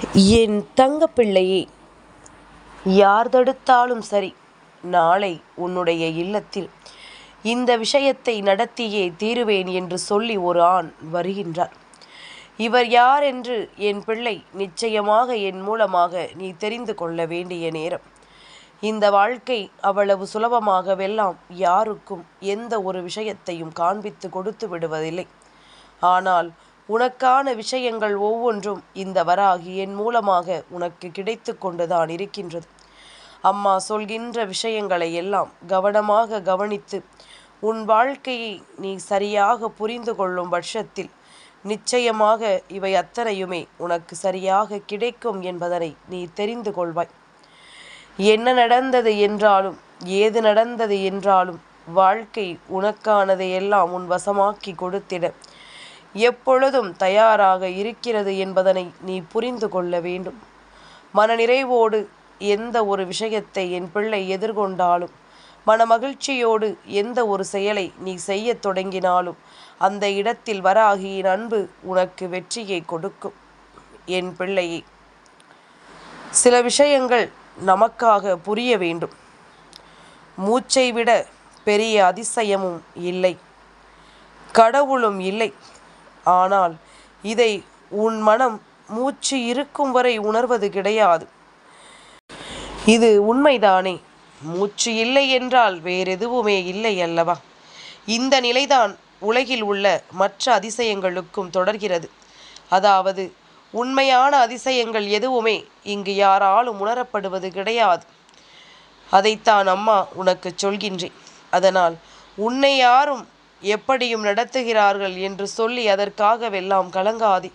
என் தங்கப்பிள்ளையே யார் தடுத்தாலும் சரி நாளை உன்னுடைய இல்லத்தில் இந்த விஷயத்தை நடத்தியே தீருவேன் என்று சொல்லி ஒரு ஆண் வருகின்றார். இவர் யார் என்று என் பிள்ளை நிச்சயமாக என் மூலமாக நீ தெரிந்து கொள்ள வேண்டிய நேரம். இந்த வாழ்க்கை அவ்வளவு சுலபமாகவெல்லாம் யாருக்கும் எந்த ஒரு விஷயத்தையும் காண்பித்து கொடுத்து விடுவதில்லை. ஆனால் உனக்கான விஷயங்கள் ஒவ்வொன்றும் இந்த வராகி என் மூலமாக உனக்கு கிடைத்து கொண்டுதான் இருக்கின்றது. அம்மா சொல்கின்ற விஷயங்களை எல்லாம் கவனமாக கவனித்து உன் வாழ்க்கையை நீ சரியாக புரிந்து கொள்ளும் பட்சத்தில் நிச்சயமாக இவை அத்தனையுமே உனக்கு சரியாக கிடைக்கும் என்பதனை நீ தெரிந்து கொள்வாய். என்ன நடந்தது என்றாலும் ஏது நடந்தது என்றாலும் வாழ்க்கை உனக்கானதை எல்லாம் உன் வசமாக்கி கொடுத்திட எப்பொழுதும் தயாராக இருக்கிறது என்பதனை நீ புரிந்து கொள்ள வேண்டும். மனநிறைவோடு எந்த ஒரு விஷயத்தை என் பிள்ளை எதிர்கொண்டாலும் மன மகிழ்ச்சியோடு எந்த ஒரு செயலை நீ செய்ய தொடங்கினாலும் அந்த இடத்தில் வராகியின் அன்பு உனக்கு வெற்றியை கொடுக்கும். என் பிள்ளையை சில விஷயங்கள் நமக்காக புரிய வேண்டும். மூச்சை விட பெரிய அதிசயமும் இல்லை. கடவுளும் இல்லை. ஆனால் இதை உன் மனம் மூச்சு இருக்கும் வரை உணர்வது கிடையாது. இது உண்மைதானே? மூச்சு இல்லை என்றால் வேறெதுவுமே இல்லை அல்லவா? இந்த நிலைதான் உலகில் உள்ள மற்ற அதிசயங்களுக்கும் தொடர்கிறது. அதாவது உண்மையான அதிசயங்கள் எதுவுமே இங்கு யாராலும் உணரப்படுவது கிடையாது. அதைத்தான் அம்மா உனக்கு சொல்கின்றேன். அதனால் உன்னை யாரும் எப்படியும் நடத்துகிறார்கள் என்று சொல்லி அதற்காகவெல்லாம் கலங்காதே.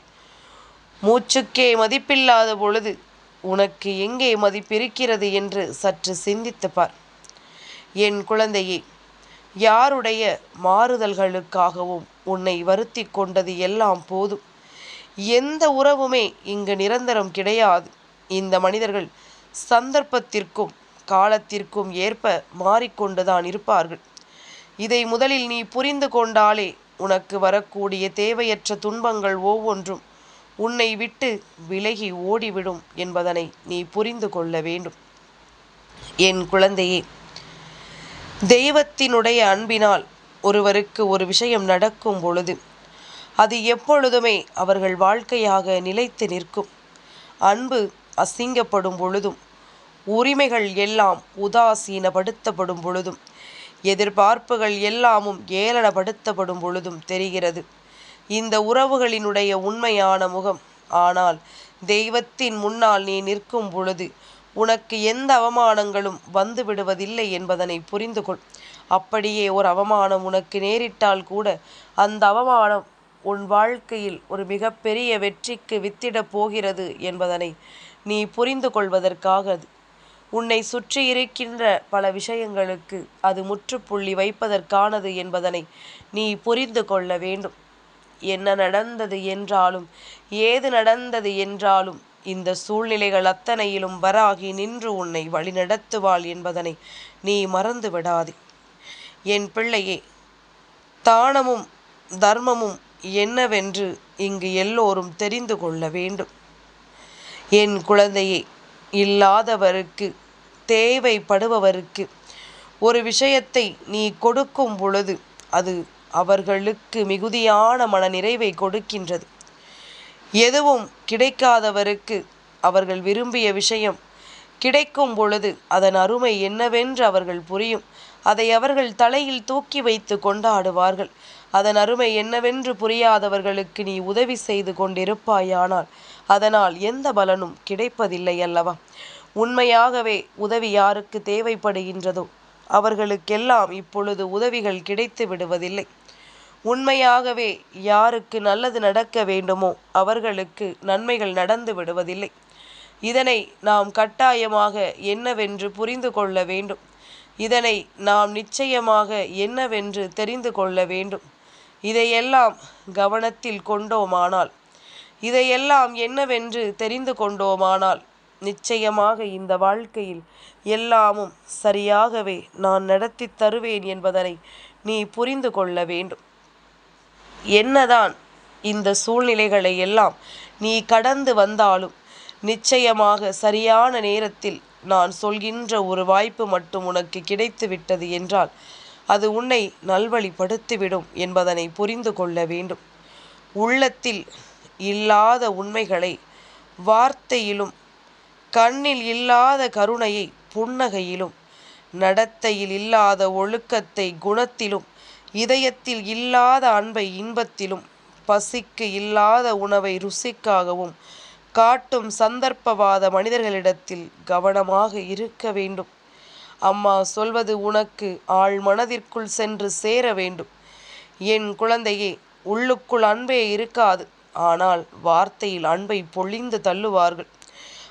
மூச்சுக்கே மதிப்பில்லாத பொழுது உனக்கு எங்கே மதிப்பிருக்கிறது என்று சற்று சிந்தித்து பார். என் குழந்தையே யாருடைய மாறுதல்களுக்காகவும் உன்னை வருத்தி கொண்டது எல்லாம் போதும். எந்த உறவுமே இங்கு நிரந்தரம் கிடையாது. இந்த மனிதர்கள் சந்தர்ப்பத்திற்கும் காலத்திற்கும் ஏற்ப மாறிக்கொண்டுதான் இருப்பார்கள். இதை முதலில் நீ புரிந்து கொண்டாலே உனக்கு வரக்கூடிய தேவையற்ற துன்பங்கள் ஒவ்வொன்றும் உன்னை விட்டு விலகி ஓடிவிடும் என்பதனை நீ புரிந்து கொள்ள வேண்டும். என் குழந்தையே தெய்வத்தினுடைய அன்பினால் ஒருவருக்கு ஒரு விஷயம் நடக்கும் பொழுது அது எப்பொழுதுமே அவர்கள் வாழ்க்கையாக நிலைத்து நிற்கும். அன்பு அசிங்கப்படும் பொழுதும் உரிமைகள் எல்லாம் உதாசீனப்படுத்தப்படும் பொழுதும் எதிர்பார்ப்புகள் எல்லாமும் ஏளனப்படுத்தப்படும் பொழுதும் தெரிகிறது. இந்த உறவுகளினுடைய உண்மையான முகம். ஆனால் தெய்வத்தின் முன்னால் நீ நிற்கும் பொழுது உனக்கு எந்த அவமானங்களும் வந்து விடுவதில்லை என்பதனை புரிந்து கொள் அப்படியே ஒரு அவமானம் உனக்கு நேரிட்டால் கூட அந்த அவமானம் உன் வாழ்க்கையில் ஒரு மிகப்பெரிய வெற்றிக்கு வித்திடப் போகிறது என்பதனை நீ புரிந்து கொள்வதற்காக உன்னை சுற்றி இருக்கின்ற பல விஷயங்களுக்கு அது முற்றுப்புள்ளி வைப்பதற்கானது என்பதனை நீ புரிந்து கொள்ள வேண்டும். என்ன நடந்தது என்றாலும் ஏது நடந்தது என்றாலும் இந்த சூழ்நிலைகள் அத்தனையிலும் வராகி நின்று உன்னை வழிநடத்துவாள் என்பதனை நீ மறந்து விடாதே. என் பிள்ளையே தானமும் தர்மமும் என்னவென்று இங்கு எல்லோரும் தெரிந்து கொள்ள வேண்டும். என் குழந்தையே இல்லாதவருக்கு தேவைப்படுபவருக்கு ஒரு விஷயத்தை நீ கொடுக்கும் பொழுது அது அவர்களுக்கு மிகுதியான மன நிறைவை கொடுக்கின்றது. எதுவும் கிடைக்காதவருக்கு அவர்கள் விரும்பிய விஷயம் கிடைக்கும் பொழுது அதன் அருமை என்னவென்று அவர்கள் புரியும். அதை அவர்கள் தலையில் தூக்கி வைத்து கொண்டாடுவார்கள். அதன் அருமை என்னவென்று புரியாதவர்களுக்கு நீ உதவி செய்து கொண்டிருப்பாயானால் அதனால் எந்த பலனும் கிடைப்பதில்லை அல்லவா? உண்மையாகவே உதவி யாருக்கு தேவைப்படுகின்றதோ அவர்களுக்கெல்லாம் இப்பொழுது உதவிகள் கிடைத்து விடுவதில்லை. உண்மையாகவே யாருக்கு நல்லது நடக்க வேண்டுமோ அவர்களுக்கு நன்மைகள் நடந்து விடுவதில்லை. இதனை நாம் கட்டாயமாக என்னவென்று புரிந்து கொள்ள வேண்டும். இதனை நாம் நிச்சயமாக என்னவென்று தெரிந்து கொள்ள வேண்டும். இதையெல்லாம் கவனத்தில் கொண்டோமானால் இதையெல்லாம் என்னவென்று தெரிந்து கொண்டோமானால் நிச்சயமாக இந்த வாழ்க்கையில் எல்லாமும் சரியாகவே நான் நடத்தி தருவேன் என்பதனை நீ புரிந்து கொள்ள வேண்டும். என்னதான் இந்த சூழ்நிலைகளை எல்லாம் நீ கடந்து வந்தாலும் நிச்சயமாக சரியான நேரத்தில் நான் சொல்கின்ற ஒரு வாய்ப்பு மட்டும் உனக்கு கிடைத்து விட்டது என்றால் அது உன்னை நல்வழிப்படுத்திவிடும் என்பதனை புரிந்து கொள்ள வேண்டும். உள்ளத்தில் இல்லாத உண்மைகளை வார்த்தையிலும் கண்ணில் இல்லாத கருணையை புன்னகையிலும் நடத்தையில் இல்லாத ஒழுக்கத்தை குணத்திலும் இதயத்தில் இல்லாத அன்பை இன்பத்திலும் பசிக்கு இல்லாத உணவை ருசிக்காகவும் காட்டும் சந்தர்ப்பவாத மனிதர்களிடத்தில் கவனமாக இருக்க வேண்டும். அம்மா சொல்வது உனக்கு ஆள் மனதிற்குள் சென்று சேர வேண்டும். என் குழந்தையே உள்ளுக்குள் அன்பே இருக்காது. ஆனால் வார்த்தையில் அன்பை பொழிந்து தள்ளுவார்கள்.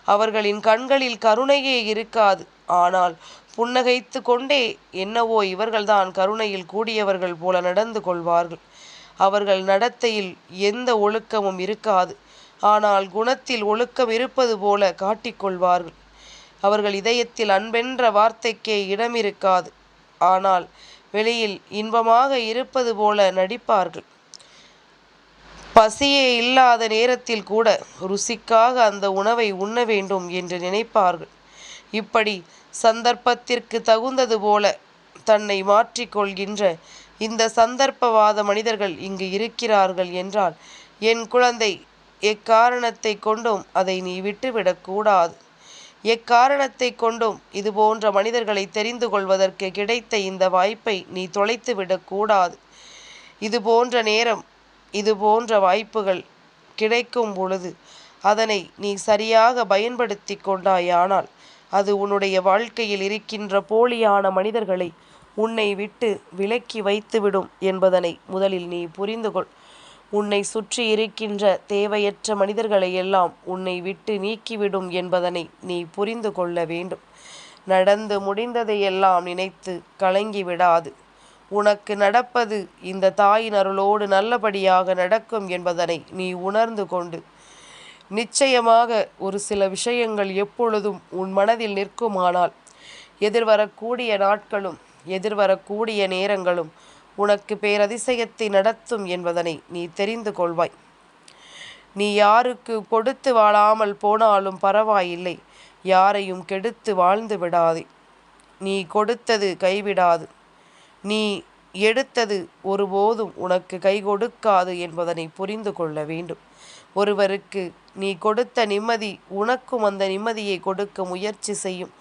அவர்களின் கண்களில் கருணையே இருக்காது. ஆனால் புன்னகைத்து கொண்டே என்னவோ இவர்கள்தான் கருணையில் கூடியவர்கள் போல நடந்து கொள்வார்கள். அவர்கள் நடத்தையில் எந்த ஒழுக்கமும் இருக்காது. ஆனால் குணத்தில் ஒழுக்கம் இருப்பது போல காட்டிக்கொள்வார்கள் அவர்கள் இதயத்தில் அன்பென்ற வார்த்தைக்கே இடம் இருக்காது ஆனால் வெளியில் இன்பமாக இருப்பது போல நடிப்பார்கள். பசியே இல்லாத நேரத்தில் கூட ருசிக்காக அந்த உணவை உண்ண வேண்டும் என்று நினைப்பார்கள். இப்படி சந்தர்ப்பத்திற்கு தகுந்தது போல தன்னை மாற்றிக்கொள்கின்ற இந்த சந்தர்ப்பவாத மனிதர்கள் இங்கு இருக்கிறார்கள் என்றால் என் குழந்தை எக்காரணத்தை கொண்டும் அதை நீ விட்டுவிடக்கூடாது எக்காரணத்தை கொண்டும் இது போன்ற மனிதர்களை தெரிந்து கொள்வதற்கு கிடைத்த இந்த வாய்ப்பை நீ தொலைத்து விடக்கூடாது இது போன்ற நேரம் இது போன்ற வாய்ப்புகள் கிடைக்கும் பொழுது அதனை நீ சரியாக பயன்படுத்தி கொண்டாயானால் அது உன்னுடைய வாழ்க்கையில் இருக்கின்ற போலியான மனிதர்களை உன்னை விட்டு விலக்கி வைத்துவிடும் என்பதனை முதலில் நீ புரிந்து கொள். உன்னை சுற்றி இருக்கின்ற தேவையற்ற மனிதர்களை எல்லாம் உன்னை விட்டு நீக்கிவிடும் என்பதனை நீ புரிந்து கொள்ள வேண்டும். நடந்து முடிந்ததையெல்லாம் நினைத்து கலங்கி விடாது. உனக்கு நடப்பது இந்த தாயின் அருளோடு நல்லபடியாக நடக்கும் என்பதனை நீ உணர்ந்து கொண்டு நிச்சயமாக ஒரு சில விஷயங்கள் எப்பொழுதும் உன் மனதில் நிற்குமானால் எதிர்வரக்கூடிய நாட்களும் எதிர்வரக்கூடிய நேரங்களும் உனக்கு பேரதிசயத்தை நடத்தும் என்பதனை நீ தெரிந்து கொள்வாய். நீ யாருக்கு கொடுத்து வாழாமல் போனாலும் பரவாயில்லை யாரையும் கெடுத்து வாழ்ந்து விடாதே. நீ கொடுத்தது கைவிடாது. நீ எடுத்தது ஒருபோதும் உனக்கு கை கொடுக்காது என்பதனை புரிந்து கொள்ள வேண்டும். ஒருவருக்கு நீ கொடுத்த நிம்மதி உனக்கும் அந்த நிம்மதியை கொடுக்க முயற்சி செய்யும்.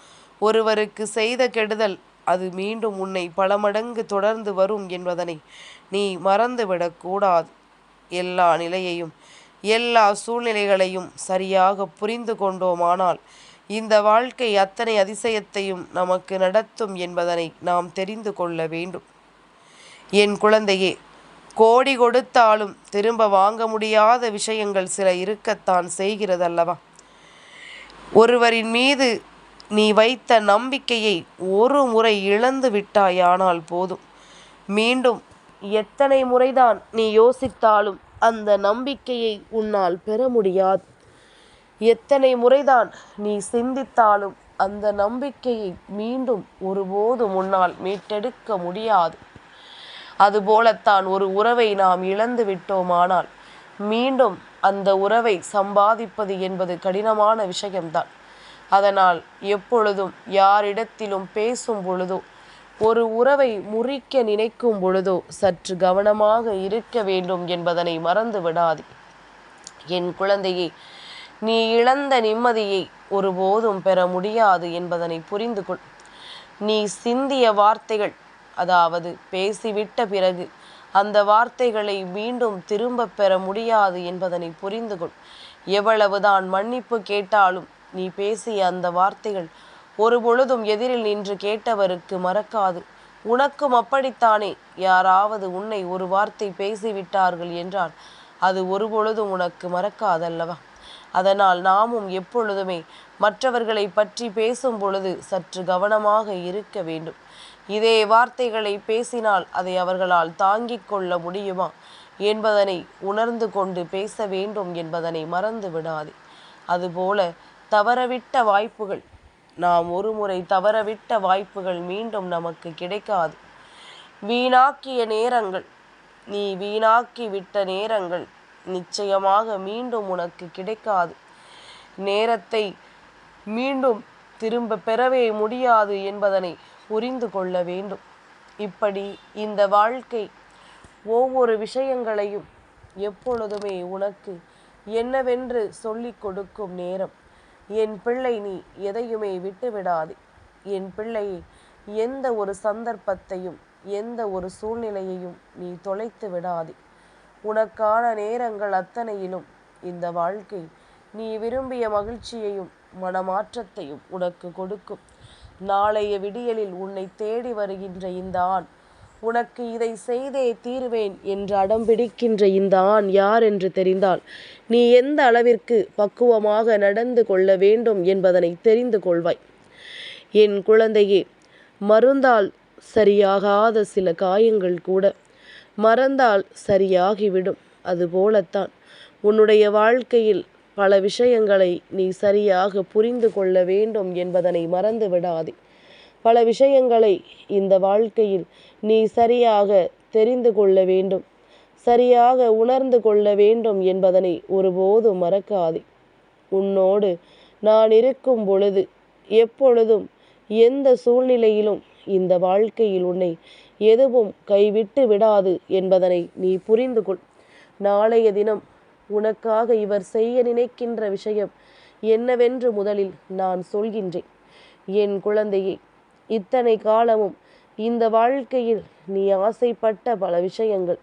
ஒருவருக்கு செய்த கெடுதல் அது மீண்டும் உன்னை பல மடங்கு தொடர்ந்து வரும் என்பதனை நீ மறந்துவிடக்கூடாது எல்லா நிலையையும் எல்லா சூழ்நிலைகளையும் சரியாக புரிந்து கொண்டோமானால் இந்த வாழ்க்கை அத்தனை அதிசயத்தையும் நமக்கு நடத்தும் என்பதனை நாம் தெரிந்து கொள்ள வேண்டும். என் குழந்தையே கோடி கொடுத்தாலும் திரும்ப வாங்க முடியாத விஷயங்கள் சில இருக்கத்தான் செய்கிறதல்லவா? ஒருவரின் மீது நீ வைத்த நம்பிக்கையை ஒரு முறை இழந்து விட்டாயானால் போதும். மீண்டும் எத்தனை முறைதான் நீ யோசித்தாலும் அந்த நம்பிக்கையை உன்னால் பெற முடியாது. எத்தனை முறைதான் நீ சிந்தித்தாலும் அந்த நம்பிக்கையை மீண்டும் ஒருபோதும் உன்னால் மீட்டெடுக்க முடியாது. அதுபோலத்தான் ஒரு உறவை நாம் இழந்து விட்டோமானால் மீண்டும் அந்த உறவை சம்பாதிப்பது என்பது கடினமான விஷயம்தான். அதனால் எப்பொழுதும் யாரிடத்திலும் பேசும் பொழுதோ ஒரு உறவை முறிக்க நினைக்கும் பொழுதோ சற்று கவனமாக இருக்க வேண்டும் என்பதனை மறந்து விடாது என் குழந்தையை நீ இழந்த நிம்மதியை ஒருபோதும் பெற முடியாது என்பதனை புரிந்து கொள். நீ சிந்திய வார்த்தைகள் அதாவது பேசிவிட்ட பிறகு அந்த வார்த்தைகளை மீண்டும் திரும்ப பெற முடியாது என்பதனை புரிந்து கொள். எவ்வளவுதான் மன்னிப்பு கேட்டாலும் நீ பேசிய அந்த வார்த்தைகள் ஒரு பொழுதும் எதிரில் நின்று கேட்டவருக்கு மறக்காது. உனக்கும் அப்படித்தானே? யாராவது உன்னை ஒரு வார்த்தை பேசிவிட்டார்கள் என்றால் அது ஒரு பொழுதும் உனக்கு மறக்காதல்லவா? அதனால் நாமும் எப்பொழுதுமே மற்றவர்களை பற்றி பேசும் பொழுது சற்று கவனமாக இருக்க வேண்டும். இதே வார்த்தைகளை பேசினால் அதை அவர்களால் தாங்கிக் கொள்ள முடியுமா? என்பதனை உணர்ந்து கொண்டு பேச வேண்டும் என்பதனை மறந்து விடாதே. அதுபோல தவறவிட்ட வாய்ப்புகள் நாம் ஒருமுறை தவறவிட்ட வாய்ப்புகள் மீண்டும் நமக்கு கிடைக்காது. வீணாக்கிய நேரங்கள் நீ வீணாக்கி விட்ட நேரங்கள் நிச்சயமாக மீண்டும் உனக்கு கிடைக்காது. நேரத்தை மீண்டும் திரும்ப பெறவே முடியாது என்பதனை புரிந்து கொள்ள வேண்டும். இப்படி இந்த வாழ்க்கை ஒவ்வொரு விஷயங்களையும் எப்பொழுதுமே உனக்கு என்னவென்று சொல்லிக் கொடுக்கும் நேரம். என் பிள்ளை நீ எதையுமே விட்டுவிடாது. என் பிள்ளையை எந்த ஒரு சந்தர்ப்பத்தையும் எந்த ஒரு சூழ்நிலையையும் நீ தொலைத்து விடாதே. உனக்கான நேரங்கள் அத்தனையிலும் இந்த வாழ்க்கை நீ விரும்பிய மகிழ்ச்சியையும் மனமாற்றத்தையும் உனக்கு கொடுக்கும். நாளைய விடியலில் உன்னை தேடி வருகின்ற இந்த ஆண் உனக்கு இதை செய்தே தீர்வேன் என்று அடம்பிடிக்கின்ற இந்த ஆண் யார் என்று தெரிந்தால் நீ எந்த அளவிற்கு பக்குவமாக நடந்து கொள்ள வேண்டும் என்பதனை தெரிந்து கொள்வாய். என் குழந்தையே மருந்தால் சரியாகாத சில காயங்கள் கூட மறந்தால் சரியாகிவிடும். அதுபோலத்தான் உன்னுடைய வாழ்க்கையில் பல விஷயங்களை நீ சரியாக புரிந்து கொள்ள வேண்டும் என்பதனை மறந்து விடாதே. பல விஷயங்களை இந்த வாழ்க்கையில் நீ சரியாக தெரிந்து கொள்ள வேண்டும். சரியாக உணர்ந்து கொள்ள வேண்டும் என்பதனை ஒருபோதும் மறக்காதே. உன்னோடு நான் இருக்கும் பொழுது எப்பொழுதும் எந்த சூழ்நிலையிலும் இந்த வாழ்க்கையில் உன்னை எதுவும் கைவிட்டு விடாது என்பதனை நீ புரிந்து கொள் நாளைய தினம் உனக்காக இவர் செய்ய நினைக்கின்ற விஷயம் என்னவென்று முதலில் நான் சொல்கின்றேன். என் குழந்தையே இத்தனை காலமும் இந்த வாழ்க்கையில் நீ ஆசைப்பட்ட பல விஷயங்கள்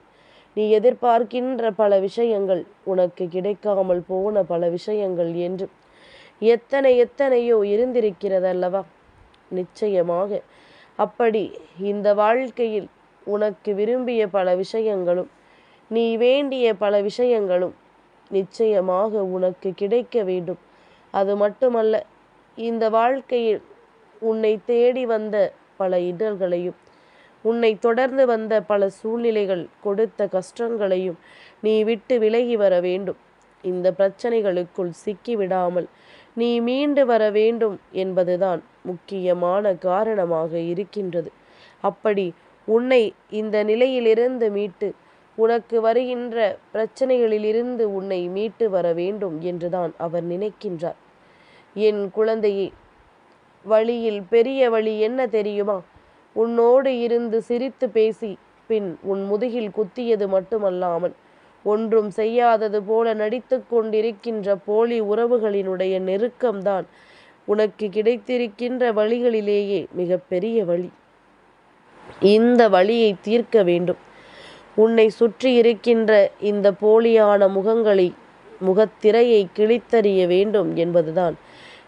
நீ எதிர்பார்க்கின்ற பல விஷயங்கள் உனக்கு கிடைக்காமல் போன பல விஷயங்கள் என்று எத்தனை எத்தனையோ இருந்திருக்கிறதல்லவா? நிச்சயமாக அப்படி இந்த வாழ்க்கையில் உனக்கு விரும்பிய பல விஷயங்களும் நீ வேண்டிய பல விஷயங்களும் நிச்சயமாக உனக்கு கிடைக்க வேண்டும். அது மட்டுமல்ல இந்த வாழ்க்கையில் உன்னை தேடி வந்த பல இடர்களையும் உன்னை தொடர்ந்து வந்த பல சூழ்நிலைகள் கொடுத்த கஷ்டங்களையும் நீ விட்டு விலகி வர வேண்டும். இந்த பிரச்சனைகளுக்குள் சிக்கிவிடாமல் நீ மீண்டு வர வேண்டும் என்பதுதான் முக்கியமான காரணமாக இருக்கின்றது. அப்படி உன்னை இந்த நிலையிலிருந்து மீட்டு உனக்கு வருகின்ற பிரச்சனைகளிலிருந்து உன்னை மீட்டு வர வேண்டும் என்றுதான் அவர் நினைக்கின்றார். என் குழந்தையே வழியில் பெரிய வழி என்ன தெரியுமா? உன்னோடு இருந்து சிரித்து பேசி பின் உன் முதுகில் குத்தியது மட்டுமல்லாமல் ஒன்றும் செய்யாதது போல நடித்து கொண்டிருக்கின்ற போலி உறவுகளினுடைய நெருக்கம்தான் உனக்கு கிடைத்திருக்கின்ற வழிகளிலேயே மிக பெரிய வழி. இந்த வழியை தீர்க்க வேண்டும். உன்னை சுற்றி இருக்கின்ற இந்த போலியான முகங்களை முகத்திரையை கிழித்தறிய வேண்டும் என்பதுதான்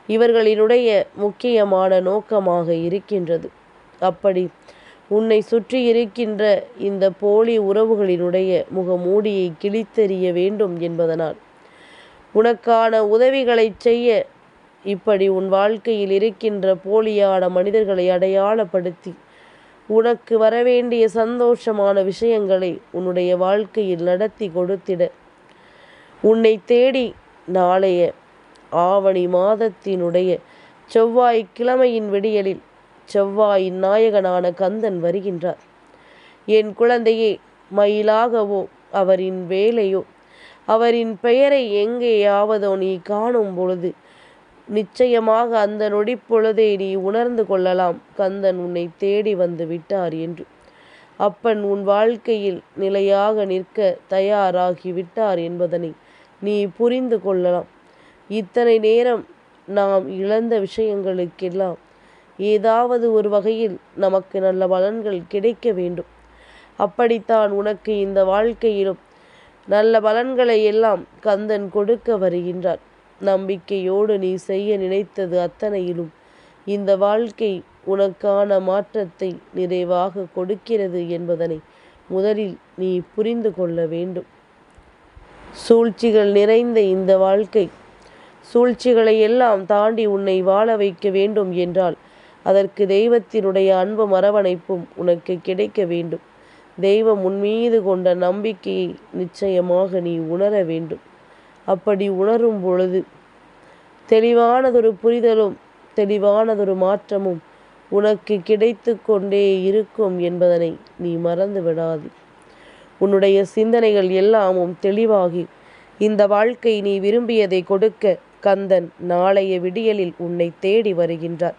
இவர்களினுடைய முக்கியமான நோக்கமாக இருக்கின்றது. அப்படி உன்னை சுற்றி இருக்கின்ற இந்த போலி உறவுகளினுடைய முகமூடியை கிழித்தெறிய வேண்டும் என்பதனால். உனக்கான உதவிகளை செய்ய இப்படி உன் வாழ்க்கையில் இருக்கின்ற போலியான மனிதர்களை அடையாளப்படுத்தி உனக்கு வரவேண்டிய சந்தோஷமான விஷயங்களை உன்னுடைய வாழ்க்கையில் நடத்தி கொடுத்திட. உன்னை தேடி நாளைய ஆவணி மாதத்தினுடைய செவ்வாய் கிழமையின் விடியலில் செவ்வாயின் நாயகனான கந்தன் வருகின்றார். என் குழந்தையே மயிலாகவோ அவரின் வேலையோ அவரின் பெயரை எங்கேயாவதோ நீ காணும் பொழுது நிச்சயமாக அந்த நொடிப்பொழுதே நீ உணர்ந்து கொள்ளலாம். கந்தன் உன்னை தேடி வந்து விட்டார் என்று. அப்பன் உன் வாழ்க்கையில் நிலையாக நிற்க தயாராகி விட்டார் என்பதனை நீ புரிந்து கொள்ளலாம். இத்தனை நேரம் நாம் இழந்த விஷயங்களுக்கெல்லாம் ஏதாவது ஒரு வகையில் நமக்கு நல்ல பலன்கள் கிடைக்க வேண்டும். அப்படித்தான் உனக்கு இந்த வாழ்க்கையிலும் நல்ல பலன்களை எல்லாம் கந்தன் கொடுக்க வருகின்றார் நம்பிக்கையோடு நீ செய்ய நினைத்தது அத்தனையிலும் இந்த வாழ்க்கை உனக்கான மாற்றத்தை நிறைவாக கொடுக்கிறது என்பதனை முதலில் நீ புரிந்து கொள்ள வேண்டும். சூழ்ச்சிகள் நிறைந்த இந்த வாழ்க்கை சூழ்ச்சிகளை எல்லாம் தாண்டி உன்னை வாழ வைக்க வேண்டும் என்றால் அதற்கு தெய்வத்தினுடைய அன்பு மரவணைப்பும் உனக்கு கிடைக்க வேண்டும். தெய்வம் உன்மீது கொண்ட நம்பிக்கையை நிச்சயமாக நீ உணர வேண்டும். அப்படி உணரும் பொழுது தெளிவானதொரு புரிதலும் தெளிவானதொரு மாற்றமும் உனக்கு கிடைத்து கொண்டே இருக்கும் என்பதனை நீ மறந்து விடாது. உன்னுடைய சிந்தனைகள் எல்லாமும் தெளிவாகி இந்த வாழ்க்கை நீ விரும்பியதை கொடுக்க கந்தன் நாளைய விடியலில் உன்னை தேடி வருகின்றார்.